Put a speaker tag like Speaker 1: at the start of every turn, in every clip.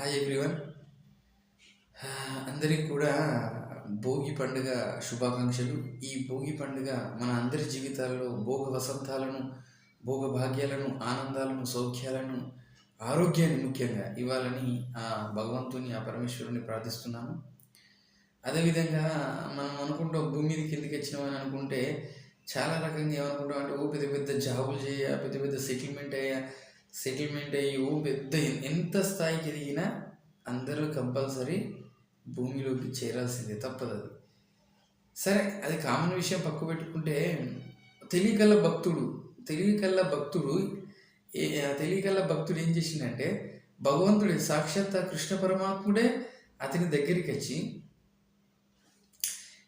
Speaker 1: Hi everyone ah, అందరికీ కూడా భోగి పండుగ శుభాకాంక్షలు. ఈ భోగి పండుగ మన అందరి జీవితాల్లో భోగ వసంతాలను భోగ భాగ్యాలను ఆనందాలను సౌఖ్యాలను ఆరోగ్యాన్ని ముఖ్యంగా ఇవ్వాలని ఆ భగవంతుని ఆ పరమేశ్వరుని ప్రార్థిస్తున్నాను అదేవిధంగా మనం అనుకుంటాం భూమి మీద ఎందుకు వచ్చినామని అనుకుంటే చాలా రకంగా ఏమనుకుంటాం అంటే ఓ పెద్ద పెద్ద జాబులు చేయ పెద్ద పెద్ద సెటిల్మెంట్ అయ్యా సెటిల్మెంట్ అయ్యి ఓ పెద్ద ఎంత స్థాయికి ఎదిగినా అందరూ కంపల్సరీ భూమిలోకి చేరాల్సిందే తప్పదు అది సరే అది కామన్ విషయం పక్క పెట్టుకుంటే తెలియకల్ల భక్తుడు తెలియకల్ల భక్తుడు ఏ తెలియకల్ల భక్తుడు ఏం చేసిందంటే భగవంతుడే సాక్షాత్ కృష్ణ పరమాత్ముడే అతని దగ్గరికి వచ్చి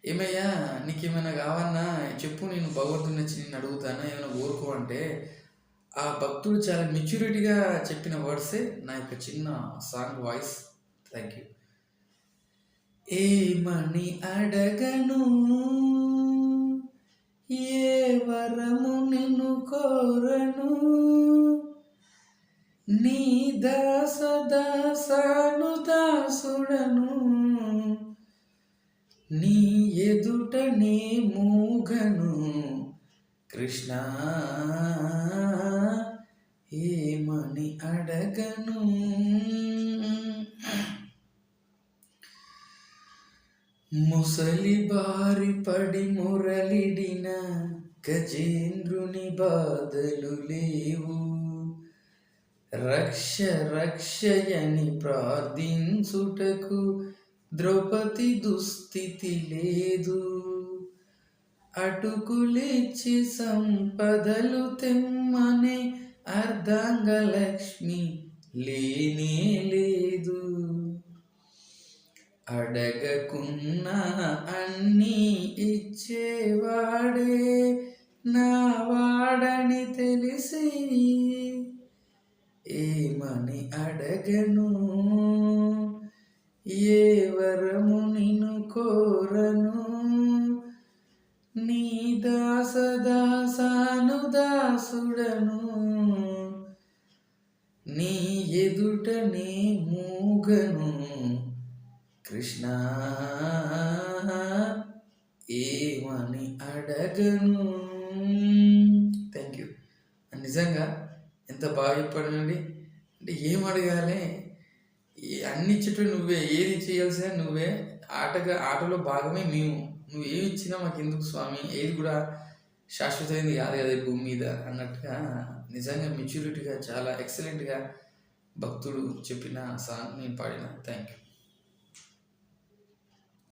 Speaker 1: ఏమయ్యా నీకేమైనా కావన్నా చెప్పు నేను భగవంతుని వచ్చి నేను అడుగుతానా ఏమైనా కోరుకో అంటే ఆ భక్తుడు చాలా మెచ్యూరిటీగా చెప్పిన వర్డ్సే నా యొక్క చిన్న సాంగ్ వాయిస్. థ్యాంక్ యూ ఏమని అడగను ఏ వరము నిన్ను కోరను నీ దాస దాసాను దాసుడను నీ ఎదుట నీ మూగను. కృష్ణ ఏమని అడగను? ముసలి బారి పడి మురళిడిన గజేంద్రుని బాధలు లేవు. రక్ష రక్షయని ప్రార్థించుటకు ద్రౌపది దుస్థితి లేదు. అటుకులిచ్చి సంపదలు తెమ్మనే అర్ధాంగలక్ష్మి లేనే లేదు. అడగకున్న అన్నీ ఇచ్చేవాడే నా వాడని తెలిసి ఏమని అడగను? ఏ వరము దాసుడను నీ ఎదుట నీ మూగను. కృష్ణ ఏమని అడగను? థ్యాంక్ యూ నిజంగా ఎంత బాగా చెప్పాడండి. అంటే ఏం అడగాలి? ఏ- అన్ని చెట్లు నువ్వే ఏది చేయాల్సిన నువ్వే. ఆటగా ఆటలో భాగమే మేము. నువ్వు ఏమి ఇచ్చినా మాకు ఎందుకు స్వామి? ఏది కూడా శాశ్వతమైంది కాదు కదా ఈ భూమి మీద అన్నట్టుగా నిజంగా మెచ్యూరిటీగా చాలా ఎక్సలెంట్గా భక్తుడు చెప్పిన సాంగ్ నేను పాడిన. Thank you